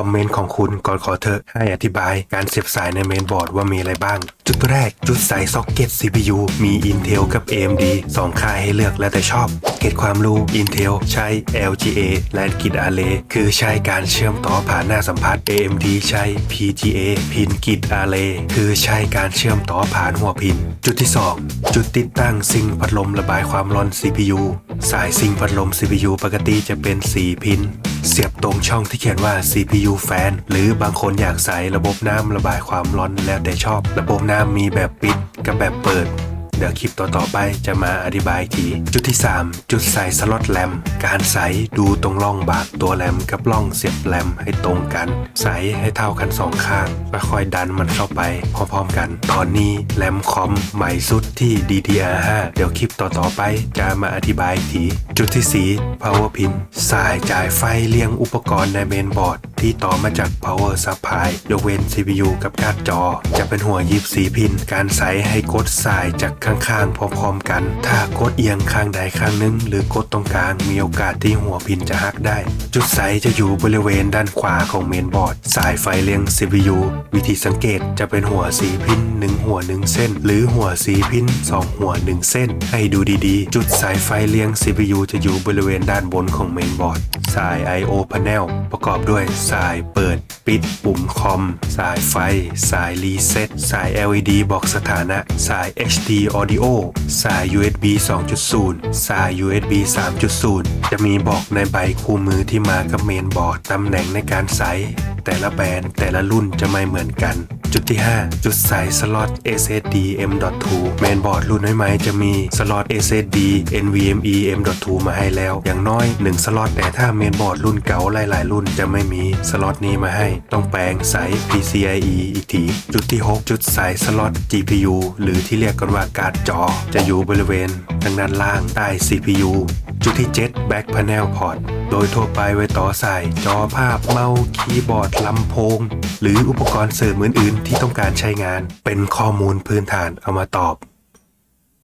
อมเมนต์ของคุณก่อนขอเถอให้อธิบายการเสียบสายในเมนบอร์ดว่ามีอะไรบ้าง จุดแรกจุดใส่ซ็อกเก็ต CPU มี Intel กับ AMD สองค่ายให้เลือกแล้วแต่ชอบ เกตความรู้ Intel ใช้ LGA และกิด Array คือใช้การเชื่อมต่อผ่านหน้าสัมผัส AMD ใช้ PGA พินกิด Array คือใช้การเชื่อมต่อผ่านหัวพิน จุดที่ 2 จุดติดตั้งซิงค์พัดลมระบายความร้อน CPU สายซิงค์พัดลม CPU ปกติจะเป็น 4 พิน เสียบตรงช่องที่เขียนว่า CPU fan หรือบางคนอยากใส่ระบบน้ำระบายความร้อนแล้วแต่ชอบ ระบบน้ำมีแบบปิดกับแบบเปิด เดี๋ยวคลิปต่อๆไปจะมาอธิบายทีจุดที่ 3 จุดใส่สล็อตแรมการใส่ดูตรงร่องบากตัวแรมกับร่องเสียบแรมให้ตรงกัน ใส่ให้เท่ากันสองข้างแล้วค่อยดันมันเข้าไปพร้อมๆกัน ตอนนี้แรมคอมใหม่สุดที่ DDR5 เดี๋ยวคลิปต่อๆไปจะมาอธิบายทีจุดที่ 4 power pin สายจ่ายไฟเลี้ยงอุปกรณ์ในเมนบอร์ด ที่ต่อมาจาก power supply ยกเว้น CPU กับการ์ดจอ จะเป็นหัวยิบสีพิน การใส่ให้กดสายจากข้างๆ พร้อมๆกัน ถ้ากดเอียงข้างใดข้างหนึง หรือกดตรงกลางมีโอกาสที่หัวพินจะหักได้ จุดใสจะอยู่บริเวณด้านขวาของเมนบอร์ด สายไฟเลี้ยง CPU วิธีสังเกตจะเป็นหัวสีพินหนึ่งหัวหนึ่งเส้น หรือหัวสีพินสองหัวหนึ่งเส้น ให้ดูดีๆ จุดสายไฟเลี้ยง CPU จะอยู่บริเวณด้านบนของเมนบอร์ด สาย I/O panel ประกอบด้วยสายเปิดปิดปุ่มคอม สายไฟ สายรีเซ็ตสาย LED บอกสถานะ สาย HD Audio สาย USB 2.0 สาย USB 3.0 จะมีบอกในใบคู่มือที่มากับเมนบอร์ดตำแหน่งในการใส่แต่ละแบรนด์แต่ละรุ่นจะไม่เหมือนกัน จุดที่ 5 จุดใส่สล็อต SSD M.2 เมนบอร์ดรุ่นใหม่ๆจะมีสล็อต SSD NVMe M.2 มาให้แล้ว อย่างน้อย 1 สล็อตแต่ถ้าเมนบอร์ดรุ่นเก่าหลายๆ รุ่นจะไม่มีสล็อตนี้มาให้ ต้องแปลงใส่ PCIe อีกที จุดที่ 6 จุดใส่สล็อต GPU หรือที่เรียกกันว่าการ์ดจอ จะอยู่บริเวณทางด้านล่างใต้ CPU จุดที่ 7 Back Panel Port โดยทั่วไปไว้ต่อสายจอภาพเมาส์คีย์บอร์ดลำโพง หรืออุปกรณ์เสริมอื่นๆ ที่ต้องการใช้งาน เป็นข้อมูลพื้นฐานเอามาตอบ